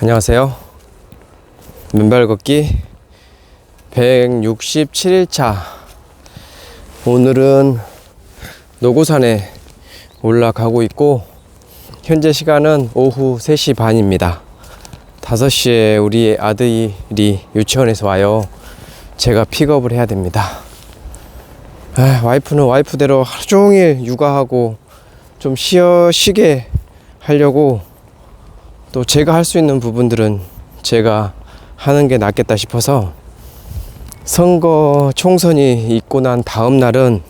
안녕하세요. 맨발 걷기 167일차. 오늘은 노고산에 올라가고 있고, 현재 시간은 오후 3시 반입니다. 5시에 우리 아들이 유치원에서 와요. 제가 픽업을 해야 됩니다. 아, 와이프는 와이프대로 하루 종일 육아하고 좀 쉬어 쉬게 하려고 또 제가 할 수 있는 부분들은 제가 하는 게 낫겠다 싶어서 선거 총선이 있고 난 다음 날은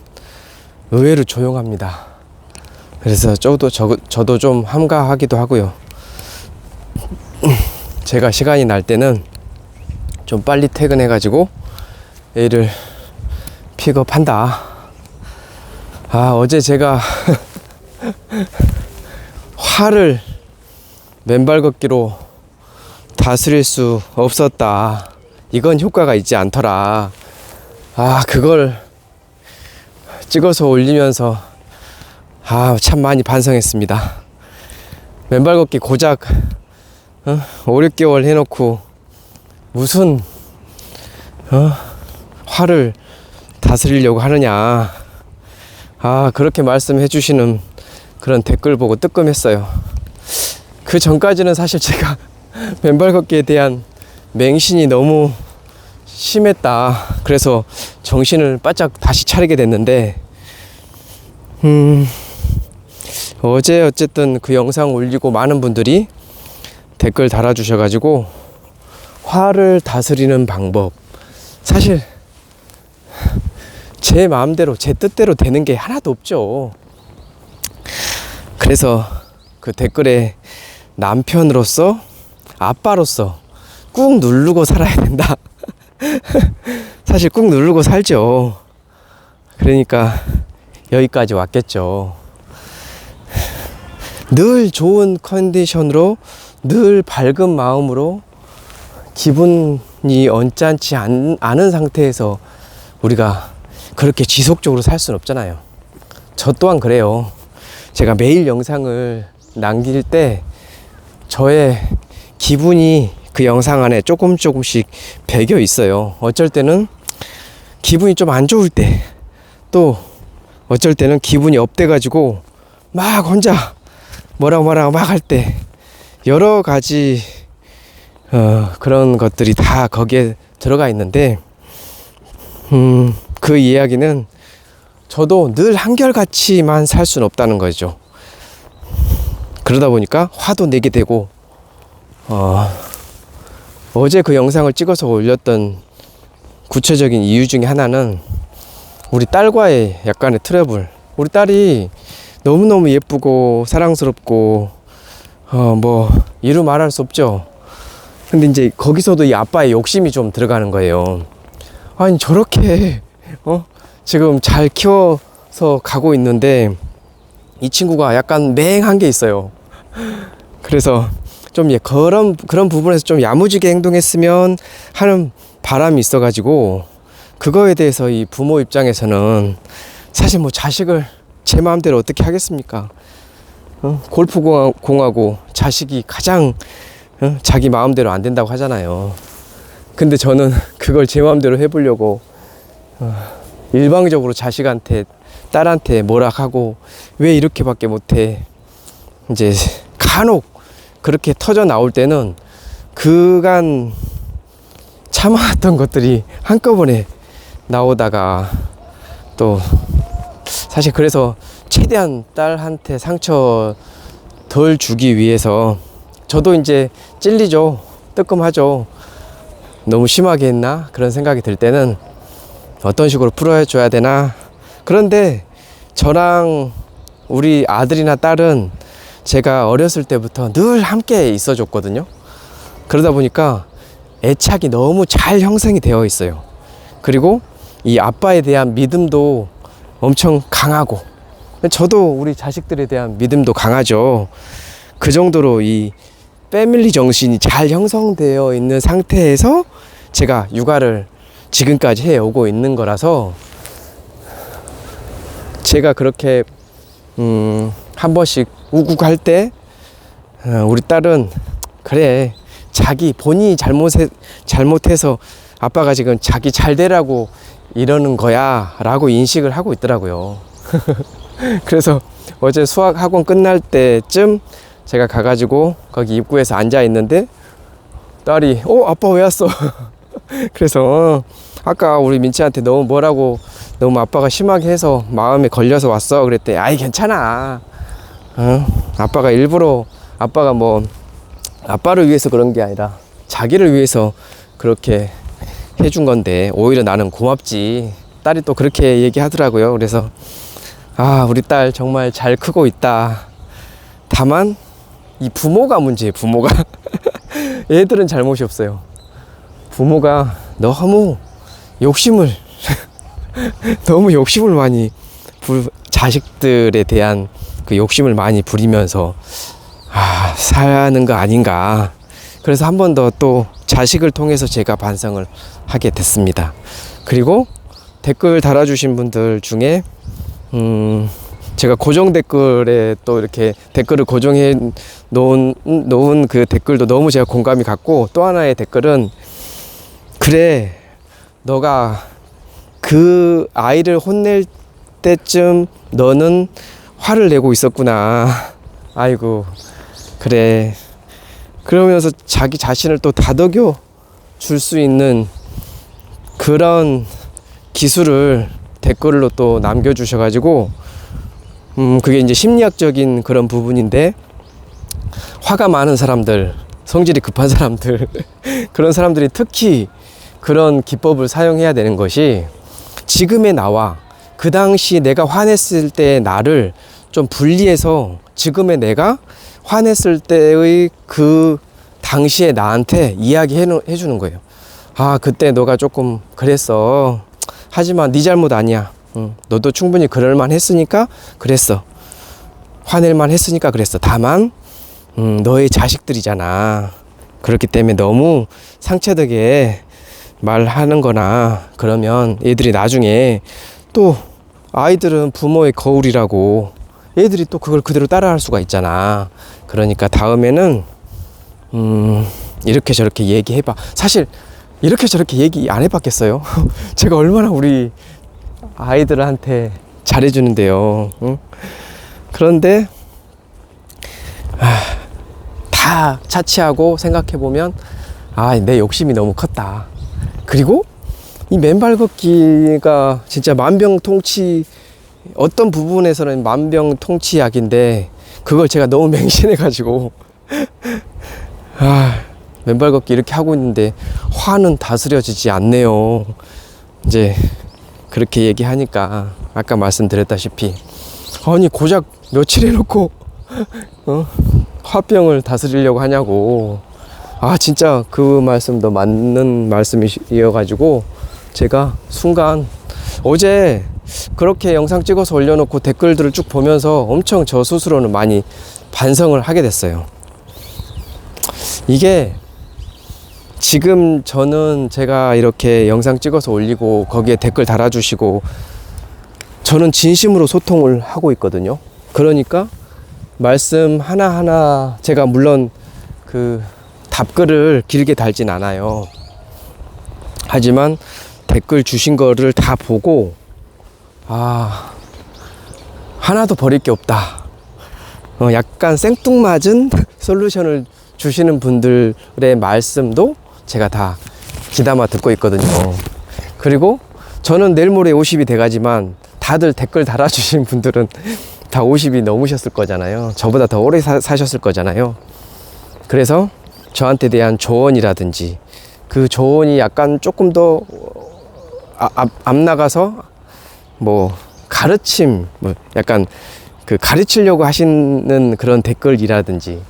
의외로 조용합니다. 그래서 저도 저, 저도 좀 함가하기도 하고요. 제가 시간이 날 때는 좀 빨리 퇴근해가지고 애를 픽업한다. 아 어제 제가 화를 맨발 걷기로 다스릴 수 없었다. 이건 효과가 있지 않더라. 아, 그걸 찍어서 올리면서 아, 참 많이 반성했습니다. 맨발 걷기 고작 어? 5, 6개월 해놓고 무슨 어? 화를 다스리려고 하느냐. 아, 그렇게 말씀해 주시는 그런 댓글 보고 뜨끔했어요. 그 전까지는 사실 제가 맨발 걷기에 대한 맹신이 너무 심했다. 그래서 정신을 바짝 다시 차리게 됐는데, 음, 어제 어쨌든 그 영상 올리고 많은 분들이 댓글 달아주셔가지고, 화를 다스리는 방법. 사실, 제 마음대로, 제 뜻대로 되는 게 하나도 없죠. 그래서 그 댓글에 남편으로서 아빠로서 꾹 누르고 살아야 된다. 사실 꾹 누르고 살죠. 그러니까 여기까지 왔겠죠. 늘 좋은 컨디션으로 늘 밝은 마음으로 기분이 언짢지 않, 않은 상태에서 우리가 그렇게 지속적으로 살 수는 없잖아요. 저 또한 그래요. 제가 매일 영상을 남길 때 저의 기분이 그 영상 안에 조금 조금씩 배겨 있어요. 어쩔 때는 기분이 좀 안 좋을 때, 또 어쩔 때는 기분이 업돼가지고 막 혼자 뭐라 뭐라 막할 때, 여러 가지 어, 그런 것들이 다 거기에 들어가 있는데, 음, 그 이야기는 저도 늘 한결같이만 살 수는 없다는 거죠. 그러다 보니까 화도 내게 되고 어, 어제 그 영상을 찍어서 올렸던 구체적인 이유 중에 하나는 우리 딸과의 약간의 트러블. 우리 딸이 너무너무 예쁘고 사랑스럽고 어, 뭐 이루 말할 수 없죠. 근데 이제 거기서도 이 아빠의 욕심이 좀 들어가는 거예요. 아니 저렇게 어 지금 잘 키워서 가고 있는데 이 친구가 약간 맹한 게 있어요. 그래서 좀 예, 그런 그런 부분에서 좀 야무지게 행동했으면 하는 바람이 있어가지고 그거에 대해서 이 부모 입장에서는 사실 뭐 자식을 제 마음대로 어떻게 하겠습니까? 어? 골프 공하고 자식이 가장 어? 자기 마음대로 안 된다고 하잖아요. 근데 저는 그걸 제 마음대로 해보려고 어, 일방적으로 자식한테 딸한테 뭐라 하고 왜 이렇게밖에 못해 이제 간혹 그렇게 터져 나올 때는 그간 참아왔던 것들이 한꺼번에 나오다가 또 사실 그래서 최대한 딸한테 상처 덜 주기 위해서 저도 이제 찔리죠. 뜨끔하죠. 너무 심하게 했나? 그런 생각이 들 때는 어떤 식으로 풀어줘야 되나? 그런데 저랑 우리 아들이나 딸은 제가 어렸을 때부터 늘 함께 있어 줬거든요. 그러다 보니까 애착이 너무 잘 형성이 되어 있어요. 그리고 이 아빠에 대한 믿음도 엄청 강하고 저도 우리 자식들에 대한 믿음도 강하죠. 그 정도로 이 패밀리 정신이 잘 형성되어 있는 상태에서 제가 육아를 지금까지 해오고 있는 거라서 제가 그렇게 음, 한 번씩 우국할 때 어, 우리 딸은 그래 자기 본인이 잘못해 잘못해서 아빠가 지금 자기 잘 되라고 이러는 거야라고 인식을 하고 있더라고요. 그래서 어제 수학 학원 끝날 때쯤 제가 가가지고 거기 입구에서 앉아 있는데 딸이 어 아빠 왜 왔어? 그래서 어, 아까 우리 민치한테 너무 뭐라고 너무 아빠가 심하게 해서 마음에 걸려서 왔어 그랬대 아이 괜찮아 어? 아빠가 일부러 아빠가 뭐 아빠를 위해서 그런 게 아니라 자기를 위해서 그렇게 해준 건데 오히려 나는 고맙지. 딸이 또 그렇게 얘기하더라고요. 그래서 아 우리 딸 정말 잘 크고 있다. 다만 이 부모가 문제예요 부모가. 애들은 잘못이 없어요. 부모가 너무 욕심을 너무 욕심을 많이 부, 자식들에 대한 그 욕심을 많이 부리면서 아, 사는 거 아닌가. 그래서 한 번 더 또 자식을 통해서 제가 반성을 하게 됐습니다. 그리고 댓글 달아주신 분들 중에, 음, 제가 고정 댓글에 또 이렇게 댓글을 고정해 놓은, 놓은 그 댓글도 너무 제가 공감이 갔고, 또 하나의 댓글은, 그래, 너가 그 아이를 혼낼 때쯤 너는 화를 내고 있었구나. 아이고, 그래. 그러면서 자기 자신을 또 다독여 줄 수 있는 그런 기술을 댓글로 또 남겨주셔가지고, 음, 그게 이제 심리학적인 그런 부분인데, 화가 많은 사람들, 성질이 급한 사람들, 그런 사람들이 특히 그런 기법을 사용해야 되는 것이 지금의 나와 그 당시 내가 화냈을 때의 나를 좀 분리해서 지금의 내가 화냈을 때의 그 당시의 나한테 이야기해 주는 거예요. 아, 그때 너가 조금 그랬어. 하지만 네 잘못 아니야. 응, 너도 충분히 그럴만 했으니까 그랬어. 화낼만 했으니까 그랬어. 다만, 음, 너의 자식들이잖아. 그렇기 때문에 너무 상처되게 말하는 거나 그러면 애들이 나중에 또 아이들은 부모의 거울이라고 애들이 또 그걸 그대로 따라할 수가 있잖아. 그러니까 다음에는 음 이렇게 저렇게 얘기해봐. 사실 이렇게 저렇게 얘기 안 해봤겠어요. 제가 얼마나 우리 아이들한테 잘해주는데요. 응? 그런데 아, 다 차치하고 생각해 보면 아 내 욕심이 너무 컸다. 그리고 이 맨발 걷기가 진짜 만병통치 어떤 부분에서는 만병통치약인데 그걸 제가 너무 맹신해 가지고. 아 맨발 걷기 이렇게 하고 있는데 화는 다스려지지 않네요. 이제 그렇게 얘기하니까 아까 말씀드렸다시피. 아니 고작 며칠 해놓고 어? 화병을 다스리려고 하냐고. 아 진짜 그 말씀도 맞는 말씀이어가지고 제가 순간 어제 그렇게 영상 찍어서 올려놓고 댓글들을 쭉 보면서 엄청 저 스스로는 많이 반성을 하게 됐어요. 이게 지금 저는 제가 이렇게 영상 찍어서 올리고 거기에 댓글 달아주시고 저는 진심으로 소통을 하고 있거든요. 그러니까 말씀 하나하나 제가 물론 그 답글을 길게 달진 않아요. 하지만 댓글 주신 거를 다 보고 아 하나도 버릴 게 없다. 어, 약간 생뚱맞은 솔루션을 주시는 분들의 말씀도 제가 다 귀담아 듣고 있거든요. 그리고 저는 내일 모레 50이 돼가지만 다들 댓글 달아주신 분들은 다 50이 넘으셨을 거잖아요. 저보다 더 오래 사, 사셨을 거잖아요. 그래서 저한테 대한 조언이라든지 그 조언이 약간 조금 더 아, 앞, 앞 나가서 뭐 가르침 뭐 약간 그 가르치려고 하시는 그런 댓글이라든지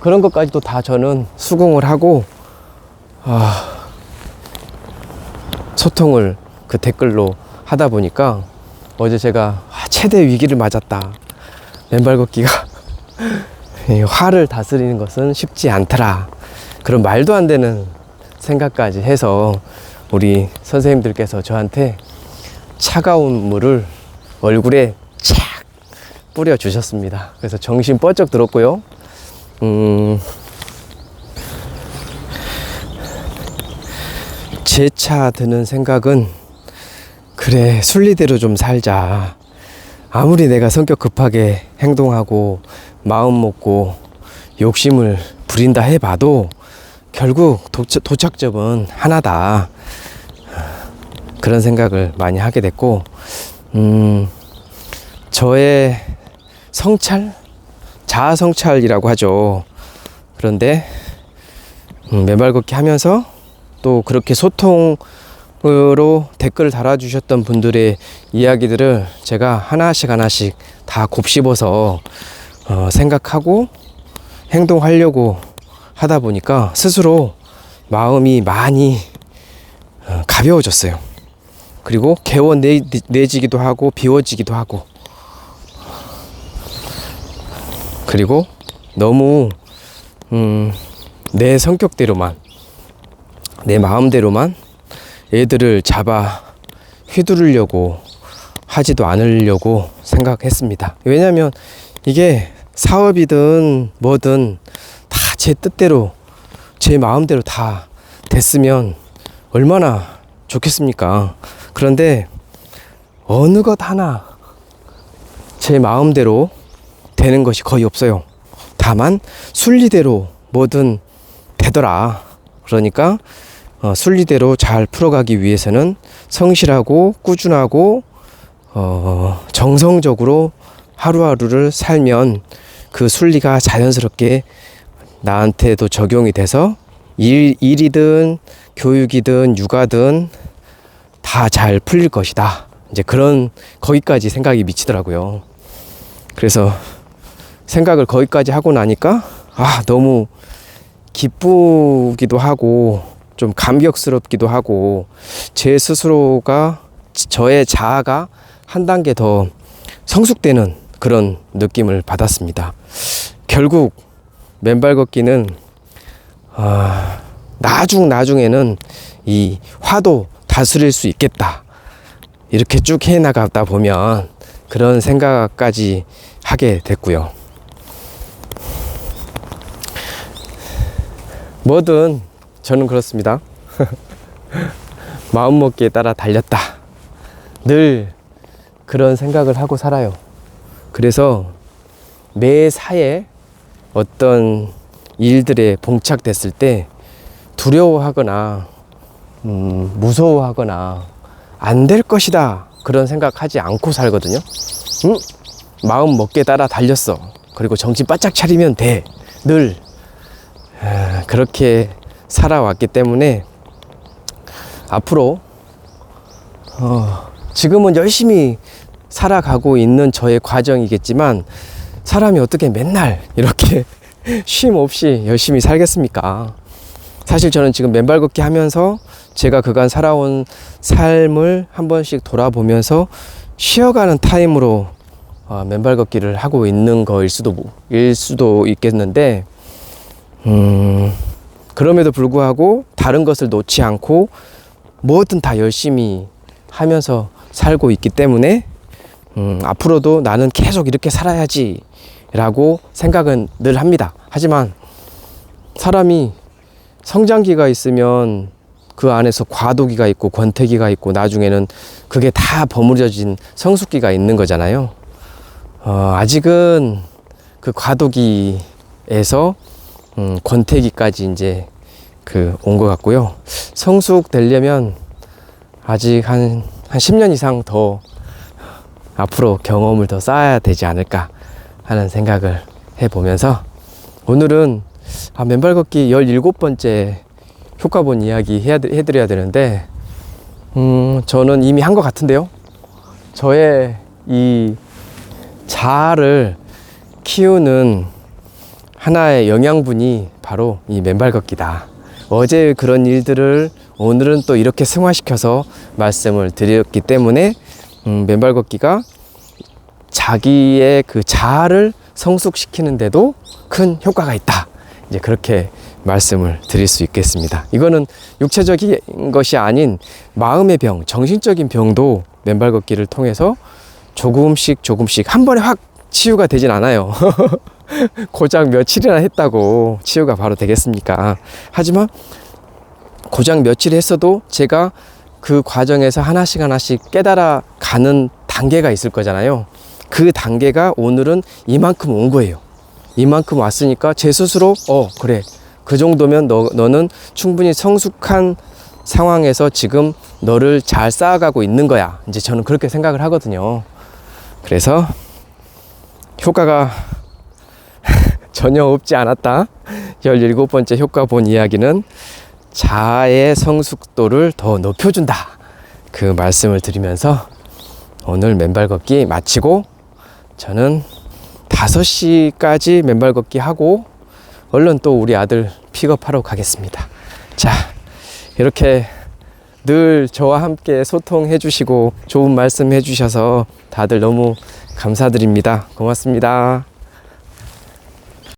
그런 것까지도 다 저는 수긍을 하고 아, 소통을 그 댓글로 하다 보니까 어제 제가 아, 최대 위기를 맞았다. 맨발 걷기가 이 화를 다스리는 것은 쉽지 않더라. 그런 말도 안 되는 생각까지 해서 우리 선생님들께서 저한테 차가운 물을 얼굴에 착 뿌려 주셨습니다. 그래서 정신 번쩍 들었고요. 음, 재차 드는 생각은 그래 순리대로 좀 살자. 아무리 내가 성격 급하게 행동하고 마음 먹고 욕심을 부린다 해봐도 결국 도착, 도착점은 하나다. 그런 생각을 많이 하게 됐고, 음, 저의 성찰? 자아 성찰이라고 하죠. 그런데, 음, 맨발 걷기 하면서 또 그렇게 소통으로 댓글을 달아주셨던 분들의 이야기들을 제가 하나씩 하나씩 다 곱씹어서 어, 생각하고 행동하려고 하다 보니까 스스로 마음이 많이 어, 가벼워졌어요. 그리고 개워내지기도 하고 비워지기도 하고 그리고 너무 음, 내 성격대로만 내 마음대로만 애들을 잡아 휘두르려고 하지도 않으려고 생각했습니다. 왜냐하면 이게 사업이든 뭐든 다 제 뜻대로 제 마음대로 다 됐으면 얼마나 좋겠습니까? 그런데 어느 것 하나 제 마음대로 되는 것이 거의 없어요. 다만 순리대로 뭐든 되더라. 그러니까 어, 순리대로 잘 풀어가기 위해서는 성실하고 꾸준하고 어, 정성적으로 하루하루를 살면 그 순리가 자연스럽게 나한테도 적용이 돼서 일, 일이든 교육이든 육아든 다 잘 풀릴 것이다. 이제 그런 거기까지 생각이 미치더라고요. 그래서 생각을 거기까지 하고 나니까 아 너무 기쁘기도 하고 좀 감격스럽기도 하고 제 스스로가 저의 자아가 한 단계 더 성숙되는 그런 느낌을 받았습니다. 결국 맨발 걷기는 아, 나중 나중에는 이 화도 다스릴 수 있겠다. 이렇게 쭉 해 나가다 보면 그런 생각까지 하게 됐고요. 뭐든 저는 그렇습니다. 마음 먹기에 따라 달렸다. 늘 그런 생각을 하고 살아요. 그래서 매 사에 어떤 일들에 봉착됐을 때 두려워하거나 음, 무서워하거나 안 될 것이다 그런 생각하지 않고 살거든요. 음, 마음 먹기에 따라 달렸어. 그리고 정신 바짝 차리면 돼. 늘 아, 그렇게 살아왔기 때문에 앞으로 어, 지금은 열심히 살아가고 있는 저의 과정이겠지만 사람이 어떻게 맨날 이렇게 쉼 없이 열심히 살겠습니까? 사실 저는 지금 맨발 걷기 하면서 제가 그간 살아온 삶을 한 번씩 돌아보면서 쉬어가는 타임으로 어, 맨발 걷기를 하고 있는 거일 수도 일 수도 있겠는데 음, 그럼에도 불구하고 다른 것을 놓지 않고 뭐든 다 열심히 하면서 살고 있기 때문에 음, 앞으로도 나는 계속 이렇게 살아야지 라고 생각은 늘 합니다. 하지만 사람이 성장기가 있으면 그 안에서 과도기가 있고 권태기가 있고 나중에는 그게 다 버무려진 성숙기가 있는 거잖아요. 어, 아직은 그 과도기에서 음, 권태기까지 이제 그 온 것 같고요. 성숙 되려면 아직 한, 한 10년 이상 더 앞으로 경험을 더 쌓아야 되지 않을까 하는 생각을 해보면서 오늘은 아, 맨발 걷기 17번째 효과 본 이야기 해야, 해드려야 되는데 음, 저는 이미 한 것 같은데요. 저의 이 자아를 키우는 하나의 영양분이 바로 이 맨발 걷기다. 어제 그런 일들을 오늘은 또 이렇게 승화시켜서 말씀을 드렸기 때문에 음, 맨발 걷기가 자기의 그 자아를 성숙시키는데도 큰 효과가 있다. 이제 그렇게 말씀을 드릴 수 있겠습니다. 이거는 육체적인 것이 아닌 마음의 병, 정신적인 병도 맨발 걷기를 통해서 조금씩 조금씩 한 번에 확 치유가 되진 않아요. 고작 며칠이나 했다고 치유가 바로 되겠습니까? 하지만 고작 며칠 했어도 제가 그 과정에서 하나씩 하나씩 깨달아 가는 단계가 있을 거잖아요. 그 단계가 오늘은 이만큼 온 거예요. 이만큼 왔으니까 제 스스로 어 그래 그 정도면 너 너는 충분히 성숙한 상황에서 지금 너를 잘 쌓아가고 있는 거야. 이제 저는 그렇게 생각을 하거든요. 그래서 효과가 전혀 없지 않았다. 17번째 효과 본 이야기는 자아의 성숙도를 더 높여준다. 그 말씀을 드리면서 오늘 맨발 걷기 마치고 저는 5시까지 맨발 걷기 하고 얼른 또 우리 아들 픽업하러 가겠습니다. 자, 이렇게 늘 저와 함께 소통해 주시고 좋은 말씀 해 주셔서 다들 너무 감사드립니다. 고맙습니다.